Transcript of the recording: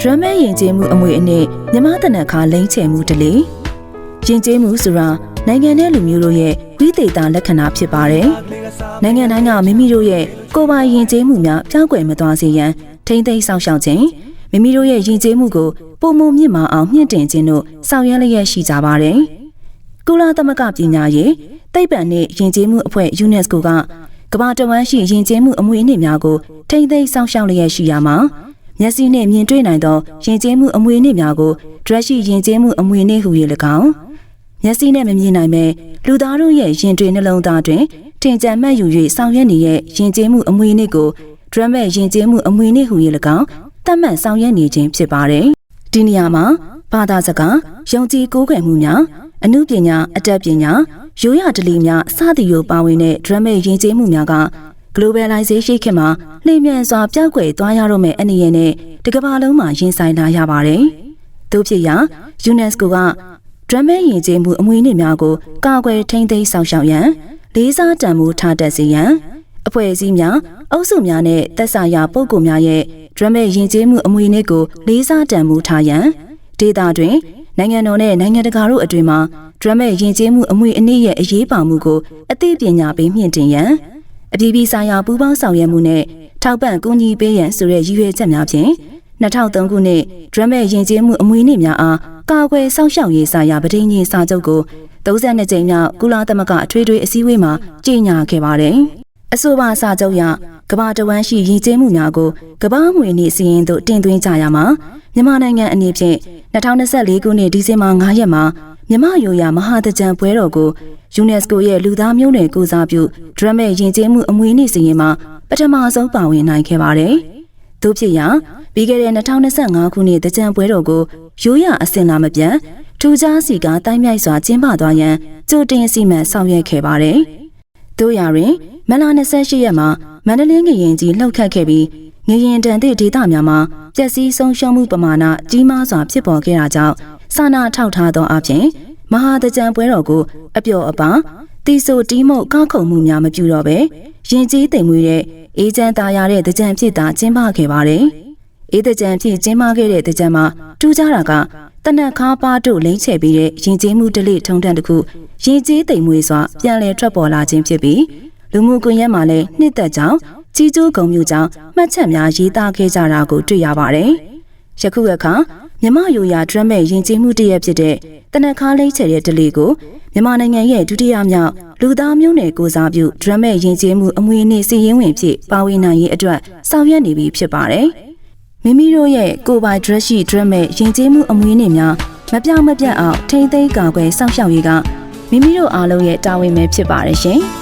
ဒရမ်မဲယဉ်ကျေးမှုအမွေအနှစ်မြမတနက်ခါလိမ့်ချယ်မှုတလေယဉ်ကျေးမှုဆိုတာနိုင်ငံနဲ့လူမျိုးတို့ရဲ့ဝိသေသလက္ခဏာဖြစ်ပါတယ်။နိုင်ငံတိုင်းကမိမိတို့ရဲ့ကိုယ်ပိုင်ယဉ်ကျေးမှုများပြောင်းကွယ်မသွားစေရန်ထိမ့်သိမ်းဆောင်ရှောက်ခြင်းမိမိတို့ရဲ့ယဉ်ကျေးမှုကိုပုံမမြင့်မာအောင်မြင့်တင်ခြင်းတို့ဆောင်ရွက်လျက်ရှိကြပါတယ်။ကုလသမဂ္ဂပညာရေးသိပ္ပံနဲ့ယဉ်ကျေးမှုအဖွဲ့ UNESCO ကကမ္ဘာတဝန်းရှိယဉ်ကျေးမှုအမွေအနှစ်များကိုထိမ့်သိမ်းဆောင်ရှောက်လျက်ရှိရမှာ မျက်စိနှင့်မြင်တွေ့နိုင်သောယဉ်ကျေးမှုအမွေအနှစ်များကိုဒရက်ရှိယဉ်ကျေးမှုအမွေအနှစ်ဟူ၍၎င်းမျက်စိနဲ့မမြင်နိုင်မဲ့လူသားတို့ရဲ့ရင်တွေနှလုံးသားတွင်ထင်ကြံမှတ်ယူ၍ဆောင်ရွက်နေတဲ့ယဉ်ကျေးမှုအမွေအနှစ်ကိုဒရက်မဲ့ယဉ်ကျေးမှုအမွေအနှစ်ဟူ၍၎င်းသတ်မှတ်ဆောင်ရွက်နေခြင်းဖြစ်ပါတယ်။ဒီနေရာမှာဘာသာစကားယုံကြည်ကိုးကွယ်မှုများအမှုပညာအတတ်ပညာရိုးရာဓလေ့များစသည်တို့ပါဝင်တဲ့ဒရက်မဲ့ယဉ်ကျေးမှုများက globalization ခေတ်မှာလျင်မြန်စွာပြောက်ွယ်သွားရတော့မယ့်အနေနဲ့တကမ္ဘာလုံးမှာရင်ဆိုင်လာရပါတယ်။တို့ဖြစ်ရာ UNESCO ကဒရမ်မဲယဉ်ကျေးမှုအမွေအနှစ်များကိုကာကွယ်ထိန်းသိမ်းဆောင်ရှောက်ရန်လေးစားတန်ဖိုးထားတတ်စေရန်အဖွဲ့အစည်းများအုပ်စုများနဲ့သက်ဆိုင်ရာပုဂ္ဂိုလ်များရဲ့ဒရမ်မဲယဉ်ကျေးမှုအမွေအနှစ်ကိုလေးစားတန်ဖိုးထားရန်ဒေသတွင်နိုင်ငံတော်နဲ့နိုင်ငံတကာတို့အတွင်မှာဒရမ်မဲယဉ်ကျေးမှုအမွေအနှစ်ရဲ့အရေးပါမှုကိုအသိပညာပေးမြင့်တင်ရန် အပြည်ပြည်ဆိုင်ရာပူးပေါင်းဆောင်ရွက်မှုနဲ့ထောက်ပံ့ကူညီပေးရန်ဆိုတဲ့ရည်ရွယ်ချက်များဖြင့်2003ခုနှစ်ဒရမ်မဲယဉ်ကျေးမှုအမွေအနှစ်များအားကာကွယ်စောင့်ရှောက်ရေးဆိုင်ရာပဋိညာဉ်စာချုပ်ကို32ကြိမ်မြောက်ကုလသမဂ္ဂအထွေထွေအစည်းအဝေးမှာကြေညာခဲ့ပါတယ်။ အဆိုပါစာချုပ်အရကမ္ဘာတဝန်းရှိယဉ်ကျေးမှုများကိုကမ္ဘာငွေနေ့စီရင်သို့တင်သွင်းကြရမှာမြန်မာနိုင်ငံအနေဖြင့်2024ခုနှစ်ဒီဇင်ဘာ9ရက်မှာမြမယိုယာမဟာတကြံပွဲတော်ကို UNESCO ရဲ့လူသားမျိုးနွယ်ကိုစားပြုဒရမ်မဲ့ယဉ်ကျေးမှုအမွေအနှစ်စီရင်မှာပထမဆုံးပါဝင်နိုင်ခဲ့ပါတယ်။တို့ဖြစ်ရာပြီးခဲ့တဲ့2025ခုနှစ်တကြံပွဲတော်ကိုရိုးရာအစင်လာမပြတ်ထူးခြားစီကတိုင်းမြိုက်စွာကျင်းပသွားရန်ကြိုတင်စီမံဆောင်ရွက်ခဲ့ပါတယ်။ တို့ရာတွင်မလ28ရက်မှာမန္တလေးငရင်ကြီးလှုပ်ခတ်ခဲ့ပြီးငရင်တန်သည့်ဒေသများမှာပျက်စီးဆုံးရှုံးမှုပမာဏကြီးမားစွာဖြစ်ပေါ်ခဲ့တာကြောင့်စာနာထောက်ထားသောအပြင်မဟာတကြံပွဲတော်ကိုအပျော်အပါတီဆိုတီးမုတ်ကောက်ခုံမှုများမပြုတော့ပဲရင်ကြီးတိမ်မွေးတဲ့အေးချမ်းသားရတဲ့တကြံဖြစ်တာကျင်းပခဲ့ပါတယ်။အေးတကြံဖြစ်ကျင်းပခဲ့တဲ့တကြံမှာထူးခြားတာက တနက်ခါပါတို့လိမ့်ချယ်ပြီးတဲ့ရင်ကြီးမှုတလိထုံတန်းတစ်ခုရင်ကြီးတိမ်မွေးစွာပြန်လည်ထွက်ပေါ်လာခြင်းဖြစ်ပြီးလူမှုကွန်ရက်မှာလည်းနှစ်သက်ကြောင်းကြီးကျိုးကုံမျိုးကြောင့်မှတ်ချက်များရေးသားခဲ့ကြတာကိုတွေ့ရပါတယ်။ယခုအခါမြမယိုယာဒရမ်မဲ့ယဉ်ကျေးမှုတရက်ဖြစ်တဲ့တနက်ခါလိမ့်ချယ်တဲ့ဒလီကိုမြန်မာနိုင်ငံရဲ့ဒုတိယမြောက်လူသားမျိုးနွယ်ကိုစားပြုဒရမ်မဲ့ယဉ်ကျေးမှုအမွေအနှစ်စီရင်ဝင်ဖြစ်ပါဝင်နိုင်ရေးအတွက်ဆောင်ရွက်နေပြီဖြစ်ပါတယ်။ မိမိတို့ရဲ့ကိုယ်ပိုင်ဒရက်ရှိဒရမ်မဲ့ယဉ်ကျေးမှုအမွေအနှစ်များမပြောင်းမပြတ်အောင်ထိမ့်သိမ်းကာကွယ်စောင့်ရှောက်ရေးကမိမိတို့အားလုံးရဲ့တာဝန်ပဲဖြစ်ပါတယ်ရှင်။